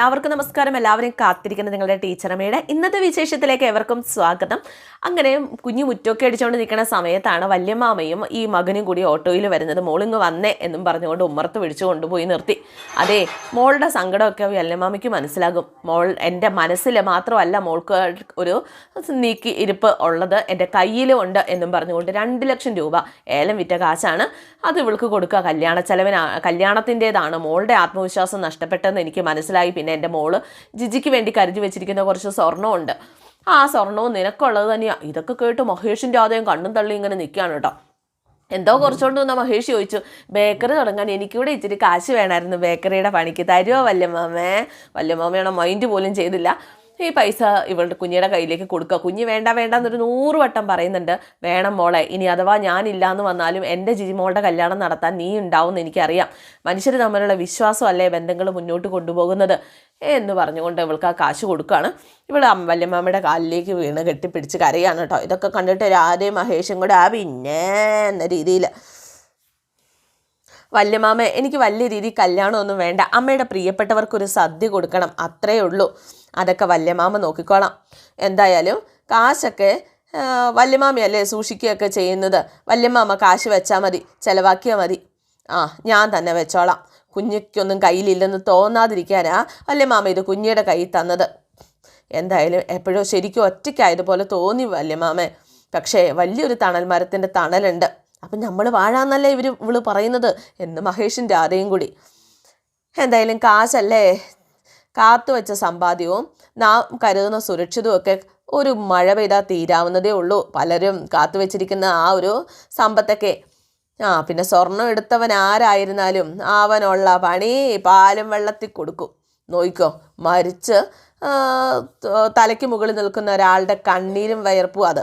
എല്ലാവർക്കും നമസ്കാരം. എല്ലാവരെയും കാത്തിരിക്കുന്ന നിങ്ങളുടെ ടീച്ചറമ്മയുടെ ഇന്നത്തെ വിശേഷത്തിലേക്ക് എവർക്കും സ്വാഗതം. അങ്ങനെ കുഞ്ഞു മുറ്റൊക്കെ അടിച്ചുകൊണ്ട് നിൽക്കുന്ന സമയത്താണ് വല്യമാമയും ഈ മകനും കൂടി ഓട്ടോയിൽ വരുന്നത്. മോളിങ്ങ് വന്നേ എന്നും പറഞ്ഞുകൊണ്ട് ഉമ്മർത്ത് വിളിച്ചു കൊണ്ടുപോയി നിർത്തി. അതെ മോളുടെ സങ്കടമൊക്കെ വല്യമാമയ്ക്ക് മനസ്സിലാകും. മോൾ എന്റെ മനസ്സിൽ മാത്രമല്ല മോൾക്ക് ഒരു നീക്കി ഇരിപ്പ് ഉള്ളത് എന്റെ കയ്യിലും ഉണ്ട് എന്നും പറഞ്ഞുകൊണ്ട് രണ്ട് ലക്ഷം രൂപ ഏലം വിറ്റ കാശാണ് അത് ഇവൾക്ക് കൊടുക്കുക. കല്യാണ ചെലവിനാ കല്യാണത്തിന്റേതാണ്. മോളുടെ ആത്മവിശ്വാസം നഷ്ടപ്പെട്ടെന്ന് എനിക്ക് മനസ്സിലായി. പിന്നെ എന്റെ മോൾ ജിജിക്ക് വേണ്ടി കരുതി വെച്ചിരിക്കുന്ന കുറച്ച് സ്വർണമുണ്ട്. ആ സ്വർണവും നിനക്കുള്ളത് തന്നെയാണ് ഇതൊക്കെ കേട്ട് മഹേഷിന്റെ ആദ്യം കണ്ണും തള്ളി ഇങ്ങനെ നിൽക്കുകയാണ് കേട്ടോ. എന്തോ കുറച്ചുകൊണ്ട് വന്ന മഹേഷ് ചോദിച്ചു ബേക്കറി തുടങ്ങാൻ എനിക്കിവിടെ ഇച്ചിരി കാശ് വേണമായിരുന്നു ബേക്കറിയുടെ പണിക്ക് തരുമോ വല്യമ്മേ? വല്യമ്മാമയുടെ മൈൻഡ് പോലും ചെയ്തില്ല. ഈ പൈസ ഇവളുടെ കുഞ്ഞിയുടെ കയ്യിലേക്ക് കൊടുക്കുക. കുഞ്ഞ് വേണ്ട വേണ്ട എന്നൊരു നൂറ് വട്ടം പറയുന്നുണ്ട്. വേണം മോളെ ഇനി അഥവാ ഞാനില്ല എന്ന് വന്നാലും എന്റെ ജിജിമോളുടെ കല്യാണം നടത്താൻ നീ ഉണ്ടാവും എന്ന് എനിക്കറിയാം. മനുഷ്യർ തമ്മിലുള്ള വിശ്വാസമല്ലേ ബന്ധങ്ങൾ മുന്നോട്ട് കൊണ്ടുപോകുന്നത്? എന്ന് പറഞ്ഞുകൊണ്ട് ഇവൾക്ക് ആ കാശ് കൊടുക്കുകയാണ്. ഇവൾ വല്യമ്മയുടെ കാലിലേക്ക് വീണ് കെട്ടിപ്പിടിച്ച് കരയാണ് കേട്ടോ. ഇതൊക്കെ കണ്ടിട്ട് രാധയും മഹേഷും കൂടെ ആ പിന്നെ എന്ന രീതിയിൽ വല്യമാമ എനിക്ക് വലിയ രീതിയിൽ കല്യാണമൊന്നും വേണ്ട. അമ്മയുടെ പ്രിയപ്പെട്ടവർക്കൊരു സദ്യ കൊടുക്കണം അത്രേ ഉള്ളൂ. അതൊക്കെ വല്യമാമ നോക്കിക്കോളാം. എന്തായാലും കാശൊക്കെ വല്യമാമയല്ലേ സൂക്ഷിക്കുകയൊക്കെ ചെയ്യുന്നത്? വല്യമാമ കാശ് വെച്ചാൽ മതി ചിലവാക്കിയാൽ മതി. ആ ഞാൻ തന്നെ വെച്ചോളാം. കുഞ്ഞിക്കൊന്നും കയ്യിലില്ലെന്ന് തോന്നാതിരിക്കാനാ വല്യമാമ ഇത് കുഞ്ഞിയുടെ കയ്യിൽ തന്നത്. എന്തായാലും എപ്പോഴും ശരിക്കും ഒറ്റയ്ക്കായതുപോലെ തോന്നി വല്യമാമേ. പക്ഷേ വലിയൊരു തണൽ മരത്തിന്റെ തണലുണ്ട്. അപ്പം നമ്മൾ വാഴാന്നല്ലേ ഇവർ ഇവൾ പറയുന്നത് എന്ന് മഹേഷും രാധയും കൂടി. എന്തായാലും കാശല്ലേ? കാത്തു വെച്ച സമ്പാദ്യവും നാം കരുതുന്ന സുരക്ഷിതവും ഒക്കെ ഒരു മഴ പെയ്താൽ തീരാവുന്നതേ ഉള്ളൂ. പലരും കാത്തു വെച്ചിരിക്കുന്ന ആ ഒരു സമ്പത്തൊക്കെ. ആ പിന്നെ സ്വർണം എടുത്തവൻ ആരായിരുന്നാലും അവനുള്ള പണി പാലും വെള്ളത്തിൽ കൊടുക്കും. നോയിക്കോ മരിച്ച് തലയ്ക്ക് മുകളിൽ നിൽക്കുന്ന ഒരാളുടെ കണ്ണീരും വയർപ്പും അത്.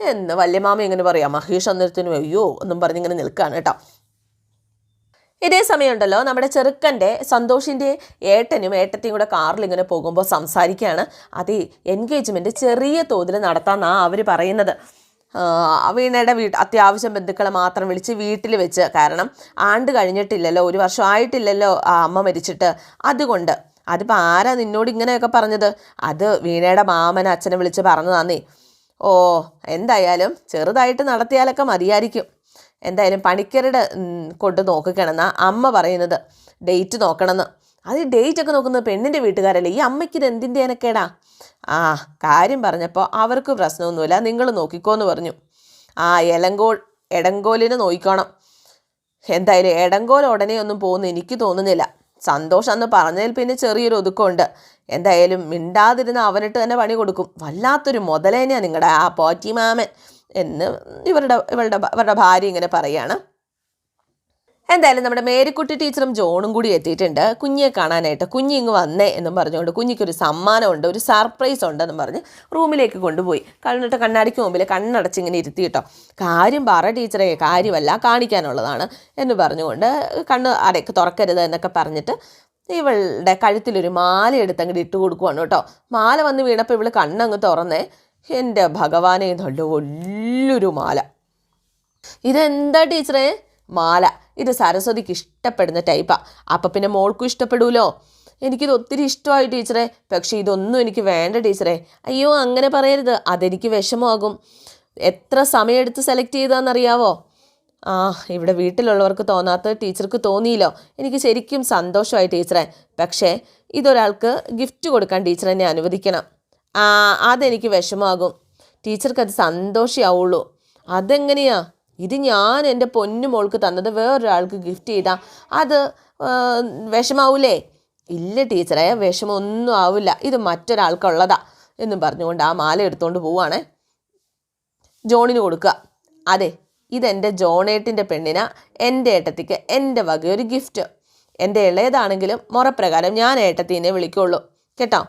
എന്ന് വല്യമാമ ഇങ്ങനെ പറയാം മഹേഷ് അന്നേരത്തിനും അയ്യോ എന്നും പറഞ്ഞിങ്ങനെ നിൽക്കുകയാണ് കേട്ടോ. ഇതേ സമയമുണ്ടല്ലോ നമ്മുടെ ചെറുക്കന്റെ സന്തോഷിന്റെ ഏട്ടനും ഏട്ടത്തെയും കൂടെ കാറിൽ ഇങ്ങനെ പോകുമ്പോൾ സംസാരിക്കുകയാണ്. അത് എൻഗേജ്മെന്റ് ചെറിയ തോതിൽ നടത്താമെന്നാണ് അവർ പറയുന്നത്. വീണയുടെ വീട്ട് അത്യാവശ്യം ബന്ധുക്കളെ മാത്രം വിളിച്ച് വീട്ടിൽ വെച്ച് കാരണം ആണ്ട് കഴിഞ്ഞിട്ടില്ലല്ലോ ഒരു വർഷം ആയിട്ടില്ലല്ലോ അമ്മ മരിച്ചിട്ട്. അതുകൊണ്ട് അതിപ്പോൾ ആരാ നിന്നോട് ഇങ്ങനെയൊക്കെ പറഞ്ഞത്? അത് വീണയുടെ മാമനെ അച്ഛനെ വിളിച്ച് പറഞ്ഞതാന്നേ. ഓ എന്തായാലും ചെറുതായിട്ട് നടത്തിയാലൊക്കെ മതിയായിരിക്കും. എന്തായാലും പണിക്കരുടെ കൊണ്ട് നോക്കിക്കണമെന്നാ അമ്മ പറയുന്നത് ഡേറ്റ് നോക്കണമെന്ന്. അത് ഡേറ്റ് ഒക്കെ നോക്കുന്നത് പെണ്ണിന്റെ വീട്ടുകാരല്ലേ? ഈ അമ്മയ്ക്ക് ഇത് എന്തിന്റെ എനക്കേടാ ആ കാര്യം പറഞ്ഞപ്പോൾ അവർക്ക് പ്രശ്നമൊന്നുമില്ല. നിങ്ങൾ നോക്കിക്കോന്ന് പറഞ്ഞു. ആ എലങ്കോൾ എടങ്കോലിന് നോക്കിക്കോണം. എന്തായാലും എടങ്കോൽ ഉടനെ ഒന്നും പോകുന്നു. എനിക്ക് തോന്നുന്നില്ല. സന്തോഷം എന്ന് പറഞ്ഞതിൽ പിന്നെ ചെറിയൊരു ഒതുക്കമുണ്ട്. എന്തായാലും മിണ്ടാതിരുന്ന് അവനിട്ട് തന്നെ പണി കൊടുക്കും. വല്ലാത്തൊരു മുതലേനെയാണ് നിങ്ങളുടെ ആ പോറ്റിമാമൻ എന്ന് ഇവരുടെ ഇവരുടെ ഇവരുടെ ഭാര്യ ഇങ്ങനെ പറയാണ്. എന്തായാലും നമ്മുടെ മേരിക്കുട്ടി ടീച്ചറും ജോണും കൂടി എത്തിയിട്ടുണ്ട്. കുഞ്ഞിയെ കാണാനായിട്ട്. കുഞ്ഞി ഇങ്ങ് വന്നേ എന്നും പറഞ്ഞുകൊണ്ട് കുഞ്ഞിക്കൊരു സമ്മാനമുണ്ട് ഒരു സർപ്രൈസ് ഉണ്ടെന്നും പറഞ്ഞ് റൂമിലേക്ക് കൊണ്ടുപോയി. കണ്ണിട്ട് കണ്ണാടിക്ക് മുമ്പിൽ കണ്ണടച്ച് ഇങ്ങനെ ഇരുത്തി കേട്ടോ കാര്യം പറ ടീച്ചറെ കാര്യമല്ല കാണിക്കാനുള്ളതാണ് എന്ന് പറഞ്ഞുകൊണ്ട് കണ്ണ് അടയ്ക്ക് തുറക്കരുത് എന്നൊക്കെ പറഞ്ഞിട്ട് ഇവളുടെ കഴുത്തിലൊരു മാല എടുത്ത് അങ്ങോട്ട് ഇട്ട് കൊടുക്കുവാണ് കേട്ടോ. മാല വന്ന് വീണപ്പോൾ ഇവൾ കണ്ണങ്ങ് തുറന്നേ. എന്റെ ഭഗവാനെ നല്ല വലിയൊരു മാല. ഇതെന്താ ടീച്ചറേ? മാല. ഇത് സരസ്വതിക്ക് ഇഷ്ടപ്പെടുന്ന ടൈപ്പാ. അപ്പം പിന്നെ മോൾക്കും ഇഷ്ടപ്പെടൂലോ? എനിക്കിത് ഒത്തിരി ഇഷ്ടമായി ടീച്ചറെ. പക്ഷേ ഇതൊന്നും എനിക്ക് വേണ്ട ടീച്ചറെ. അയ്യോ അങ്ങനെ പറയരുത്. അതെനിക്ക് വിഷമമാകും. എത്ര സമയമെടുത്ത് സെലക്ട് ചെയ്താന്നറിയാവോ? ആ ഇവിടെ വീട്ടിലുള്ളവർക്ക് തോന്നാത്ത ടീച്ചർക്ക് തോന്നിയില്ലോ. എനിക്ക് ശരിക്കും സന്തോഷമായി ടീച്ചറെ. പക്ഷേ ഇതൊരാൾക്ക് ഗിഫ്റ്റ് കൊടുക്കാൻ ടീച്ചർ എന്നെ അനുവദിക്കണം. ആ അതെനിക്ക് വിഷമാകും ടീച്ചർക്ക് അത് സന്തോഷമാവുള്ളൂ അതെങ്ങനെയാ? ഇത് ഞാൻ എന്റെ പൊന്നു മോൾക്ക് തന്നത് വേറൊരാൾക്ക് ഗിഫ്റ്റ് ചെയ്താൽ അത് വിഷമാവൂലേ? ഇല്ല ടീച്ചറെ വിഷമൊന്നും ആവില്ല. ഇത് മറ്റൊരാൾക്കുള്ളതാ എന്നും പറഞ്ഞുകൊണ്ട് ആ മാല എടുത്തുകൊണ്ട് പോവുകയാണേ ജോണിന് കൊടുക്കുക അതെ ഇതെന്റെ ജോണേട്ടിന്റെ പെണ്ണിന് എന്റെ ഏട്ടത്തിക്ക് എന്റെ വകയൊരു ഗിഫ്റ്റ് എന്റെ ഇളയതാണെങ്കിലും മുറപ്രകാരം ഞാൻ ഏട്ടത്തിനെ വിളിക്കുള്ളൂ. കേട്ടോ?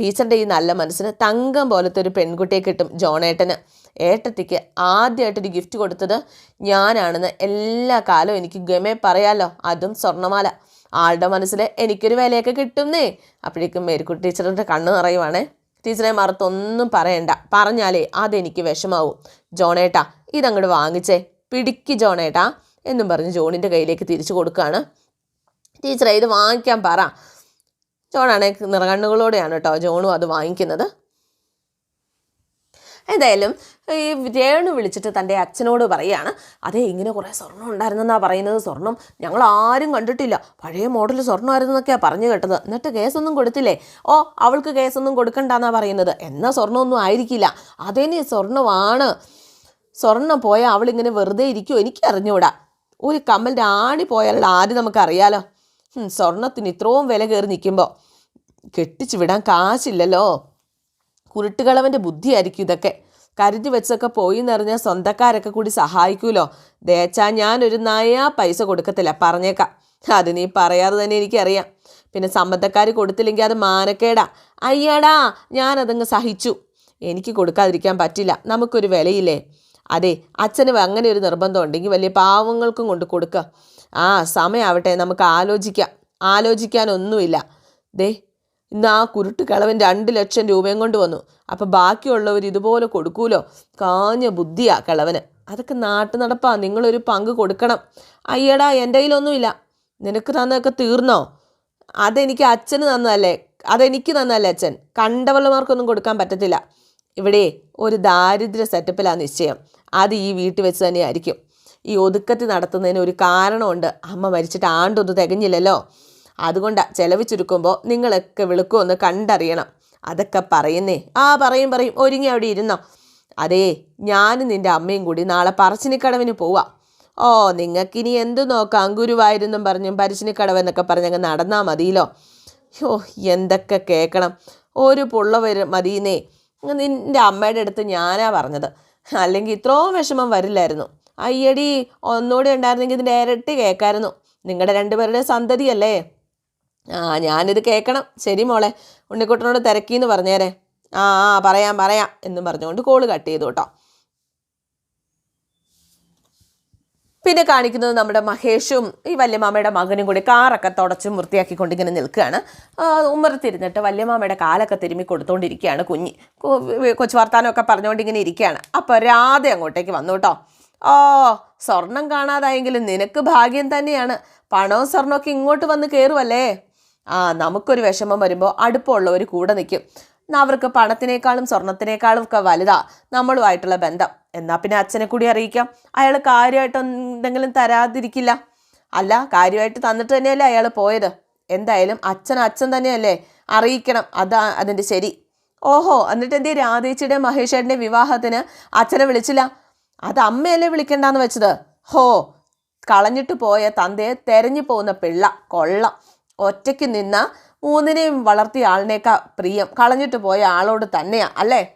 ടീച്ചറിന്റെ ഈ നല്ല മനസ്സിന് തങ്കം പോലത്തെ ഒരു പെൺകുട്ടിയെ കിട്ടും ജോണേട്ടന്. ഏട്ടത്തിക്ക് ആദ്യമായിട്ടൊരു ഗിഫ്റ്റ് കൊടുത്തത് ഞാനാണെന്ന് എല്ലാ കാലവും എനിക്ക് ഗമേ പറയാലോ. അതും സ്വർണമാല ആളുടെ മനസ്സിൽ എനിക്കൊരു വിലയൊക്കെ കിട്ടുന്നേ. അപ്പോഴേക്കും മേരിക്കുട്ടി ടീച്ചറിന്റെ കണ്ണ് നിറയുവാണേ. ടീച്ചറെ മറത്തൊന്നും പറയണ്ട. പറഞ്ഞാലേ അതെനിക്ക് വിഷമാവും. ജോണേട്ടാ ഇതങ്ങോട്ട് വാങ്ങിച്ചേ. പിടിക്ക് ജോണേട്ടാ എന്നും പറഞ്ഞ് ജോണിന്റെ കയ്യിലേക്ക് തിരിച്ചു കൊടുക്കുകയാണ് ടീച്ചറെ ഇത് വാങ്ങിക്കാൻ പറ. ജോണാണെ നിറകണ്ണുകളോടെയാണ് കേട്ടോ ജോണും അത് വാങ്ങിക്കുന്നത്. എന്തായാലും ഈ രേണു വിളിച്ചിട്ട് തന്റെ അച്ഛനോട് പറയാണ് അതേ ഇങ്ങനെ കുറേ സ്വർണം ഉണ്ടായിരുന്നെന്നാണ് പറയുന്നത്. സ്വർണം ഞങ്ങൾ ആരും കണ്ടിട്ടില്ല. പഴയ മോഡൽ സ്വർണമായിരുന്നെന്നൊക്കെയാണ് പറഞ്ഞു കേട്ടത്. എന്നിട്ട് കേസൊന്നും കൊടുത്തില്ലേ? ഓ അവൾക്ക് കേസൊന്നും കൊടുക്കണ്ടെന്നാണ് പറയുന്നത്. എന്നാൽ സ്വർണമൊന്നും ആയിരിക്കില്ല. അതേനി സ്വർണമാണ്. സ്വർണം പോയാൽ അവളിങ്ങനെ വെറുതെ ഇരിക്കുമോ എനിക്ക് അറിഞ്ഞൂടാ ഒരു കമ്മലിന്റെ ആണി പോയാലുള്ള ആദ്യം നമുക്കറിയാലോ. സ്വർണത്തിന് ഇത്രയും വില കയറി നിൽക്കുമ്പോൾ കെട്ടിച്ചു വിടാൻ കാശില്ലല്ലോ. കുരുട്ടുകളവന്റെ ബുദ്ധിയായിരിക്കും ഇതൊക്കെ. കരുതി വെച്ചൊക്കെ പോയി എന്നറിഞ്ഞാൽ സ്വന്തക്കാരൊക്കെ കൂടി സഹായിക്കൂലോ? ദേച്ചാ ഞാനൊരു നയാ പൈസ കൊടുക്കത്തില്ല പറഞ്ഞേക്കാം. അത് നീ പറയാതെ തന്നെ എനിക്കറിയാം. പിന്നെ സമ്മതക്കാർ കൊടുത്തില്ലെങ്കിൽ അത് മാനക്കേടാ. അയ്യടാ ഞാനതങ്ങ് സഹിച്ചു. എനിക്ക് കൊടുക്കാതിരിക്കാൻ പറ്റില്ല. നമുക്കൊരു വിലയില്ലേ? അതെ അച്ഛന് അങ്ങനെ ഒരു നിർബന്ധം ഉണ്ടെങ്കിൽ വലിയ പാവങ്ങൾക്കും കൊണ്ട് കൊടുക്കുക ആ സമയമാവട്ടെ നമുക്ക് ആലോചിക്കാം. ആലോചിക്കാനൊന്നുമില്ല. ദേ ഇന്ന് ആ കുരുട്ട് കിളവൻ രണ്ട് ലക്ഷം രൂപയും കൊണ്ട് വന്നു. അപ്പം ബാക്കിയുള്ളവർ ഇതുപോലെ കൊടുക്കൂലോ? കാഞ്ഞ ബുദ്ധിയാ കിളവന്. അതൊക്കെ നാട്ടു നടപ്പാ. നിങ്ങളൊരു പങ്ക് കൊടുക്കണം. അയ്യടാ എന്റെ കയ്യിലൊന്നുമില്ല. നിനക്ക് തന്നതൊക്കെ തീർന്നോ? അതെനിക്ക് അച്ഛന് തന്നതല്ലേ? അതെനിക്ക് തന്നതല്ലേ അച്ഛൻ? കണ്ടവളമാർക്കൊന്നും കൊടുക്കാൻ പറ്റത്തില്ല. ഇവിടെ ഒരു ദാരിദ്ര്യ സെറ്റപ്പിലാണ് നിശ്ചയം. അത് ഈ വീട്ടിൽ വെച്ച് തന്നെയായിരിക്കും ഈ ഒതുക്കത്തി നടത്തുന്നതിന് ഒരു കാരണമുണ്ട്. അമ്മ മരിച്ചിട്ട് ആണ്ടൊന്നും തികഞ്ഞില്ലല്ലോ. അതുകൊണ്ട് ചെലവ് ചുരുക്കുമ്പോൾ നിങ്ങളൊക്കെ വിളിക്കുമെന്ന് കണ്ടറിയണം. അതൊക്കെ പറയുന്നേ. ആ പറയും പറയും. ഒരുങ്ങി അവിടെ ഇരുന്നോ. അതേ ഞാനും നിന്റെ അമ്മയും കൂടി നാളെ പറശ്ശിനിക്കടവിന് പോവാം. ഓ നിങ്ങൾക്കിനി എന്ത് നോക്കാം? അങ്കുരുവായിരുന്നും പറഞ്ഞും പരശ്ശിനിക്കടവെന്നൊക്കെ പറഞ്ഞങ്ങ് നടന്നാൽ മതിയല്ലോ. യോ എന്തൊക്കെ കേൾക്കണം ഒരു പുള്ള വരും മതിയെന്നേ. നിന്റെ അമ്മയുടെ അടുത്ത് ഞാനാ പറഞ്ഞത്. അല്ലെങ്കിൽ ഇത്രയും വിഷമം വരില്ലായിരുന്നു. അയ്യടി ഒന്നുകൂടി ഉണ്ടായിരുന്നെങ്കിൽ ഇതിന്റെ ഇരട്ടി കേൾക്കായിരുന്നു നിങ്ങളുടെ രണ്ടുപേരുടെ സന്തതിയല്ലേ? ആ ഞാനിത് കേൾക്കണം ശരി മോളെ ഉണ്ണിക്കുട്ടനോട് തിരക്കിയെന്ന് പറഞ്ഞേരെ. ആ ആ പറയാം പറയാം എന്നും പറഞ്ഞുകൊണ്ട് കോൾ കട്ട് ചെയ്തു കേട്ടോ. പിന്നെ കാണിക്കുന്നത് നമ്മുടെ മഹേഷും ഈ വല്യമാമയുടെ മകനും കൂടി കാറൊക്കെ തുടച്ചും വൃത്തിയാക്കിക്കൊണ്ട് ഇങ്ങനെ നിൽക്കുകയാണ്. ഉമ്മർ തിരിഞ്ഞിട്ട് വല്യമാമയുടെ കാലൊക്കെ തിരുമ്മി കൊടുത്തോണ്ടിരിക്കുകയാണ് കുഞ്ഞ്. കൊച്ചു വർത്താനമൊക്കെ പറഞ്ഞുകൊണ്ട് ഇങ്ങനെ ഇരിക്കുകയാണ്. അപ്പോൾ രാധ അങ്ങോട്ടേക്ക് വന്നു കേട്ടോ. ഓ സ്വർണം കാണാതായെങ്കിലും നിനക്ക് ഭാഗ്യം തന്നെയാണ്. പണവും സ്വർണമൊക്കെ ഇങ്ങോട്ട് വന്ന് കയറുമല്ലേ ആ നമുക്കൊരു വിഷമം വരുമ്പോൾ അടുപ്പമുള്ളവർ കൂടെ നിൽക്കും അവർക്ക് പണത്തിനേക്കാളും സ്വർണത്തിനേക്കാളും ഒക്കെ വലുതാ നമ്മളുമായിട്ടുള്ള ബന്ധം. എന്നാൽ പിന്നെ അച്ഛനെ കൂടി അറിയിക്കാം. അയാൾ കാര്യമായിട്ട് എന്തെങ്കിലും തരാതിരിക്കില്ല. അല്ല കാര്യമായിട്ട് തന്നിട്ട് തന്നെയല്ലേ അയാൾ പോയത്? എന്തായാലും അച്ഛൻ അച്ഛൻ തന്നെയല്ലേ? അറിയിക്കണം. അതാ അതിന്റെ ശരി. ഓഹോ എന്നിട്ട് എന്തേ രാധേച്ചിയുടെ മഹേഷേട്ടന്റെ വിവാഹത്തിന് അച്ഛനെ വിളിച്ചില്ല? അത് അമ്മയല്ലേ വിളിക്കണ്ടെന്ന് വെച്ചത്? ഹോ കളഞ്ഞിട്ട് പോയ തന്തയെ തെരഞ്ഞു പോകുന്ന പിള്ള കൊള്ളം. ഒറ്റയ്ക്ക് നിന്ന മൂന്നിനെയും വളർത്തിയ ആളിനേക്കാ പ്രിയം. കളഞ്ഞിട്ട് പോയ ആളോട് തന്നെയാ അല്ലേ?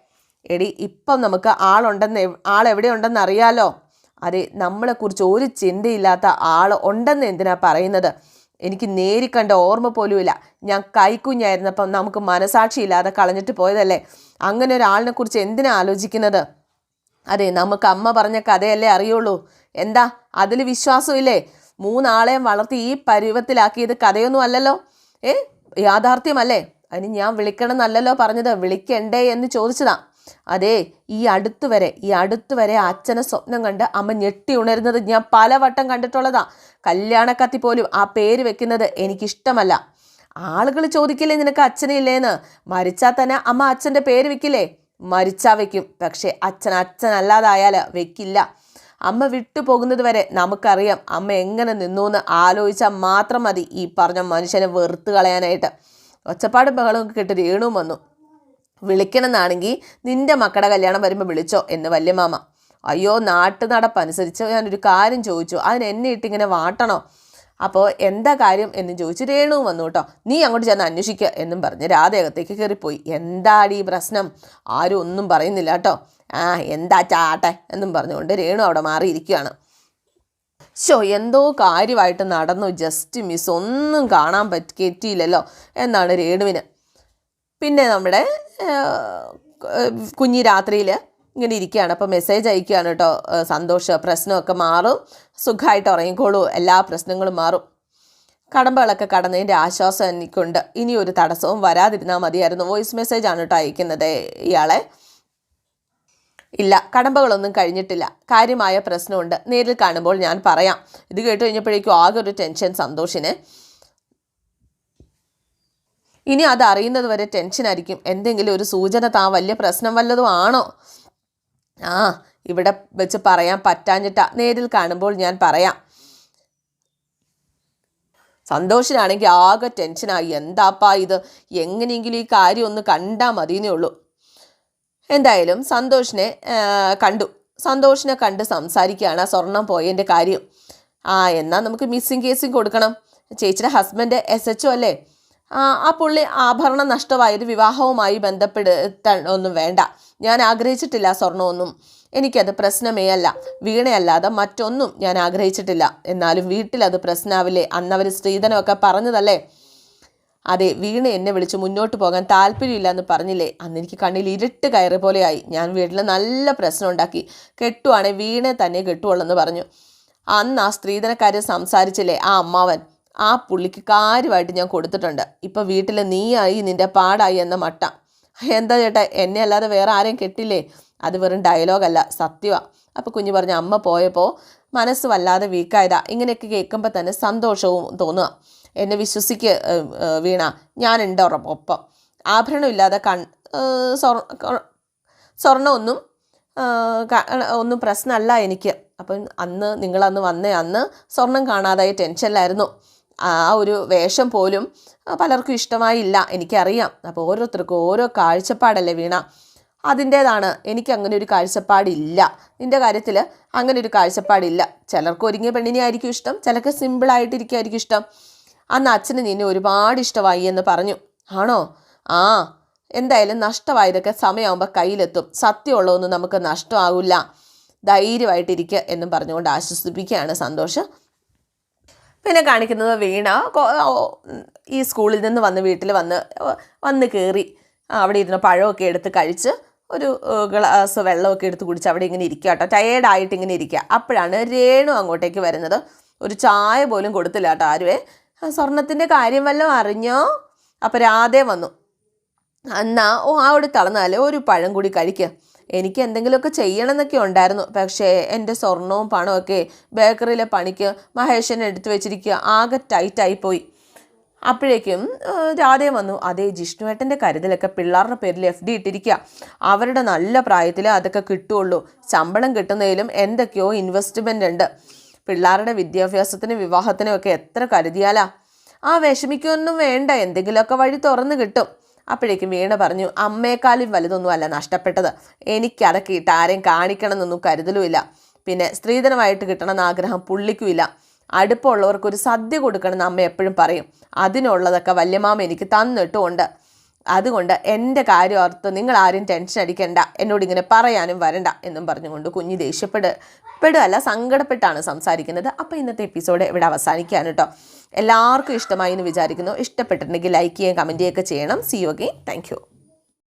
എടി ഇപ്പം നമുക്ക് ആളുണ്ടെന്ന് എവ്- ആളെവിടെയുണ്ടെന്ന് അറിയാലോ അതെ നമ്മളെക്കുറിച്ച് ഒരു ചിന്തയില്ലാത്ത ആൾ ഉണ്ടെന്ന് എന്തിനാ പറയുന്നത്? എനിക്ക് നേരിക്കണ്ട ഓർമ്മ പോലുമില്ല. ഞാൻ കൈക്കുഞ്ഞായിരുന്നപ്പം നമുക്ക് മനസാക്ഷിയില്ലാതെ കളഞ്ഞിട്ട് പോയതല്ലേ? അങ്ങനെ ഒരാളിനെ കുറിച്ച് എന്തിനാ ആലോചിക്കുന്നത്? അതെ നമുക്ക് അമ്മ പറഞ്ഞ കഥയല്ലേ അറിയുള്ളൂ. എന്താ അതിൽ വിശ്വാസമില്ലേ? മൂന്നാളെയും വളർത്തി ഈ പരുവത്തിലാക്കിയത് കഥയൊന്നും അല്ലല്ലോ? ഏ? യാഥാർത്ഥ്യമല്ലേ? അതിന് ഞാൻ വിളിക്കണം എന്നല്ലല്ലോ പറഞ്ഞത്. വിളിക്കണ്ടേ എന്ന് ചോദിച്ചതാ. അതെ ഈ അടുത്ത് വരെ ഈ അടുത്ത് വരെ അച്ഛനെ സ്വപ്നം കണ്ട് അമ്മ ഞെട്ടി ഉണരുന്നത് ഞാൻ പലവട്ടം കണ്ടിട്ടുള്ളതാ. കല്യാണക്കത്തി പോലും ആ പേര് വെക്കുന്നത് എനിക്കിഷ്ടമല്ല. ആളുകൾ ചോദിക്കില്ലേ നിനക്ക് അച്ഛനില്ലേന്ന് മരിച്ചാൽ തന്നെ അമ്മ അച്ഛന്റെ പേര് വെക്കില്ലേ? മരിച്ചാ വെക്കും. പക്ഷേ അച്ഛൻ അച്ഛനല്ലാതായാൽ വെക്കില്ല. അമ്മ വിട്ടു പോകുന്നത് വരെ നമുക്കറിയാം അമ്മ എങ്ങനെ നിന്നു എന്ന് ആലോചിച്ചാൽ മാത്രം മതി ഈ പറഞ്ഞ മനുഷ്യനെ വെറുത്ത് കളയാനായിട്ട്. ഒച്ചപ്പാടും ബഹളവും കേട്ട് രേണു വന്നു. വിളിക്കണമെന്നാണെങ്കിൽ നിന്റെ മക്കളുടെ കല്യാണം വരുമ്പോൾ വിളിച്ചോ എന്ന് വല്യമാമ അയ്യോ നാട്ടു നടപ്പനുസരിച്ച് ഞാനൊരു കാര്യം ചോദിച്ചു. അതിന് എന്നെ ഇട്ടിങ്ങനെ വാട്ടണോ? അപ്പോൾ എന്താ കാര്യം എന്ന് ചോദിച്ച് രേണു വന്നു കേട്ടോ. നീ അങ്ങോട്ട് ചെന്ന് അന്വേഷിക്കുക എന്നും പറഞ്ഞ് രാധേകത്തേക്ക് കയറിപ്പോയി. എന്താടി പ്രശ്നം? ആരും ഒന്നും പറയുന്നില്ല കേട്ടോ. ആ എന്താ ചാട്ടെ എന്നും പറഞ്ഞുകൊണ്ട് രേണു അവിടെ മാറിയിരിക്കുകയാണ്. ഷോ എന്തോ കാര്യമായിട്ട് നടന്നു. ജസ്റ്റ് മിസ് ഒന്നും കാണാൻ പറ്റി പറ്റിയില്ലല്ലോ എന്നാണ് രേണുവിന്. പിന്നെ നമ്മുടെ കുഞ്ഞി രാത്രിയിൽ ഇങ്ങനെ ഇരിക്കുകയാണ്. അപ്പോൾ മെസ്സേജ് അയക്കുകയാണ് കേട്ടോ. സന്തോഷം പ്രശ്നമൊക്കെ മാറും. സുഖമായിട്ട് ഉറങ്ങിക്കോളൂ. എല്ലാ പ്രശ്നങ്ങളും മാറും. കടമ്പകളൊക്കെ കടന്നതിന്റെ ആശ്വാസം എനിക്കുണ്ട്. ഇനി ഒരു തടസ്സവും വരാതിരുന്നാൽ മതിയായിരുന്നു. വോയിസ് മെസ്സേജ് ആണ് കേട്ടോ അയക്കുന്നത് ഇയാളെ. ഇല്ല കടമ്പകളൊന്നും കഴിഞ്ഞിട്ടില്ല. കാര്യമായ പ്രശ്നമുണ്ട്. നേരിൽ കാണുമ്പോൾ ഞാൻ പറയാം. ഇത് കേട്ട് കഴിഞ്ഞപ്പോഴേക്കും ആകെ ഒരു ടെൻഷൻ സന്തോഷിന്. ഇനി അത് അറിയുന്നത് വരെ ടെൻഷനായിരിക്കും എന്തെങ്കിലും ഒരു സൂചന താ വലിയ പ്രശ്നം വല്ലതും ആണോ? ആ ഇവിടെ വെച്ച് പറയാൻ പറ്റാഞ്ഞിട്ട. നേരിൽ കാണുമ്പോൾ ഞാൻ പറയാം. സന്തോഷിനാണെങ്കിൽ ആകെ ടെൻഷനായി. എന്താപ്പാ ഇത്? എങ്ങനെയെങ്കിലും ഈ കാര്യം ഒന്ന് കണ്ടാൽ മതിയെന്നേ ഉള്ളൂ. എന്തായാലും സന്തോഷിനെ കണ്ടു. സന്തോഷിനെ കണ്ട് സംസാരിക്കുകയാണ് ആ സ്വർണം പോയതിന്റെ കാര്യം. ആ എന്നാൽ നമുക്ക് മിസ്സിങ് കേസും കൊടുക്കണം. ചേച്ചിയുടെ ഹസ്ബൻഡ് എസ് എച്ച് അല്ലേ? ആ പുള്ളി പുള്ളി നഷ്ടമായ ഒരു വിവാഹവുമായി ബന്ധപ്പെടുത്താൻ ഒന്നും വേണ്ട. ഞാൻ ആഗ്രഹിച്ചിട്ടില്ല സ്വർണമൊന്നും എനിക്കത് പ്രശ്നമേ അല്ല. വീണയല്ലാതെ മറ്റൊന്നും ഞാൻ ആഗ്രഹിച്ചിട്ടില്ല. എന്നാലും വീട്ടിലത് പ്രശ്നാവില്ലേ? അന്നവർ സ്ത്രീധനമൊക്കെ പറഞ്ഞതല്ലേ? അതെ വീണ എന്നെ വിളിച്ച് മുന്നോട്ട് പോകാൻ താല്പര്യമില്ല എന്ന് പറഞ്ഞില്ലേ? അന്ന് എനിക്ക് കണ്ണിൽ ഇരുട്ട് കയറി പോലെയായി. ഞാൻ വീട്ടിൽ നല്ല പ്രശ്നം ഉണ്ടാക്കി. കെട്ടുവാണെ വീണെ തന്നെ കെട്ടുവുള്ളെന്ന് പറഞ്ഞു. അന്ന് ആ സ്ത്രീധനക്കാരെ സംസാരിച്ചില്ലേ? ആ അമ്മാവൻ. ആ പുള്ളിക്ക് കാര്യമായിട്ട് ഞാൻ കൊടുത്തിട്ടുണ്ട്. ഇപ്പം വീട്ടിൽ നീയായി നിന്റെ പാടായി എന്ന മട്ട. എന്താ ചേട്ടാ എന്നെ അല്ലാതെ വേറെ ആരെയും കെട്ടില്ലേ? അത് വെറും ഡയലോഗല്ല സത്യമാണ് അപ്പോൾ കുഞ്ഞു പറഞ്ഞ അമ്മ പോയപ്പോൾ മനസ്സ് വല്ലാതെ വീക്കായതാ ഇങ്ങനെയൊക്കെ കേൾക്കുമ്പോൾ തന്നെ സന്തോഷവും തോന്നുക എന്നെ വിശ്വസിക്ക് വീണ. ഞാനുണ്ട് ഒപ്പം ആഭരണമില്ലാതെ കൺ സ്വർണമൊന്നും ഒന്നും പ്രശ്നമല്ല എനിക്ക്. അപ്പം അന്ന് നിങ്ങളന്ന് വന്നേ അന്ന് സ്വർണം കാണാതായി ടെൻഷനിലായിരുന്നു. ആ ഒരു വേഷം പോലും പലർക്കും ഇഷ്ടമായില്ല. എനിക്കറിയാം. അപ്പോൾ ഓരോരുത്തർക്കും ഓരോ കാഴ്ചപ്പാടല്ലേ വീണ? അതിന്റേതാണ്. എനിക്ക് അങ്ങനെ ഒരു കാഴ്ചപ്പാടില്ല. നിന്റെ കാര്യത്തിൽ അങ്ങനെ ഒരു കാഴ്ചപ്പാടില്ല. ചിലർക്ക് ഒരുങ്ങിയ പെണ്ണിനെ ആയിരിക്കും ഇഷ്ടം. ചിലർക്ക് സിമ്പിളായിട്ടിരിക്കുമായിരിക്കും ഇഷ്ടം. അന്ന് അച്ഛന് നിന്നെ ഒരുപാട് ഇഷ്ടമായി എന്ന് പറഞ്ഞു. ആണോ? ആ എന്തായാലും നഷ്ടമായതൊക്കെ സമയമാകുമ്പോൾ കയ്യിലെത്തും. സത്യമുള്ളതൊന്നും നമുക്ക് നഷ്ടമാകില്ല ധൈര്യമായിട്ടിരിക്കുക എന്നും പറഞ്ഞുകൊണ്ട് ആശ്വസിപ്പിക്കുകയാണ് സന്തോഷം. പിന്നെ കാണിക്കുന്നത് വീണ. ഈ സ്കൂളിൽ നിന്ന് വന്ന് വീട്ടിൽ വന്ന് വന്ന് കയറി അവിടെ ഇരുന്ന് പഴമൊക്കെ എടുത്ത് കഴിച്ച് ഒരു ഗ്ലാസ് വെള്ളമൊക്കെ എടുത്ത് കുടിച്ച് അവിടെ ഇങ്ങനെ ഇരിക്കുക കേട്ടോ. ടയേർഡായിട്ട് ഇങ്ങനെ ഇരിക്കുക. അപ്പോഴാണ് രേണു അങ്ങോട്ടേക്ക് വരുന്നത്. ഒരു ചായ പോലും കൊടുത്തില്ല കേട്ടോ ആരുവേ. സ്വർണത്തിന്റെ കാര്യം വല്ലതും അറിഞ്ഞോ? അപ്പോൾ രാധേ വന്നു. എന്നാ ഓ ആ ഒരു തളർന്നാലേ ഒരു പഴം കൂടി കഴിക്കുക എനിക്ക് എന്തെങ്കിലുമൊക്കെ ചെയ്യണം എന്നൊക്കെ ഉണ്ടായിരുന്നു. പക്ഷേ എന്റെ സ്വർണവും പണമൊക്കെ ബേക്കറിയിലെ പണിക്ക് മഹേഷനെ എടുത്തു വെച്ചിരിക്കുക ആകെ ടൈറ്റായി പോയി അപ്പോഴേക്കും രാധേ വന്നു. അതേ ജിഷ്ണുവേട്ടന്റെ കരുതലൊക്കെ പിള്ളേരുടെ പേരിൽ എഫ് ഡി ഇട്ടിരിക്കുക. അവരുടെ നല്ല പ്രായത്തിൽ അതൊക്കെ കിട്ടുള്ളൂ ശമ്പളം കിട്ടുന്നതിലും എന്തൊക്കെയോ ഇൻവെസ്റ്റ്മെന്റ് ഉണ്ട്. പിള്ളേരുടെ വിദ്യാഭ്യാസത്തിനും വിവാഹത്തിനും ഒക്കെ എത്ര കരുതിയാലാ? ആ വിഷമിക്കൊന്നും വേണ്ട. എന്തെങ്കിലുമൊക്കെ വഴി തുറന്നു കിട്ടും. അപ്പോഴേക്കും വീണ പറഞ്ഞു അമ്മയെക്കാളും വലുതൊന്നും അല്ല നഷ്ടപ്പെട്ടത്. എനിക്ക് അതൊക്കെ ഇട്ട് ആരെയും കാണിക്കണമെന്നൊന്നും കരുതലുമില്ല. പിന്നെ സ്ത്രീധനമായിട്ട് കിട്ടണമെന്ന ആഗ്രഹം പുള്ളിക്കുമില്ല. അടുപ്പമുള്ളവർക്കൊരു സദ്യ കൊടുക്കണമെന്ന് അമ്മ എപ്പോഴും പറയും. അതിനുള്ളതൊക്കെ വല്യമാമ എനിക്ക് തന്നിട്ടുമുണ്ട്. അതുകൊണ്ട് എന്റെ കാര്യം ഓർത്ത് നിങ്ങൾ ആരും ടെൻഷൻ അടിക്കണ്ട. എന്നോട് ഇങ്ങനെ പറയാനും വരണ്ട എന്നും പറഞ്ഞുകൊണ്ട് കുഞ്ഞ് ദേഷ്യപ്പെട് പെടുകയല്ല സങ്കടപ്പെട്ടാണ് സംസാരിക്കുന്നത്. അപ്പോൾ ഇന്നത്തെ എപ്പിസോഡ് ഇവിടെ അവസാനിക്കാൻ കേട്ടോ എല്ലാവർക്കും ഇഷ്ടമായി എന്ന് വിചാരിക്കുന്നു. ഇഷ്ടപ്പെട്ടിട്ടുണ്ടെങ്കിൽ ലൈക്ക് ചെയ്യുകയും കമന്റ് ചെയ്യുകയൊക്കെ ചെയ്യണം. See you again thank you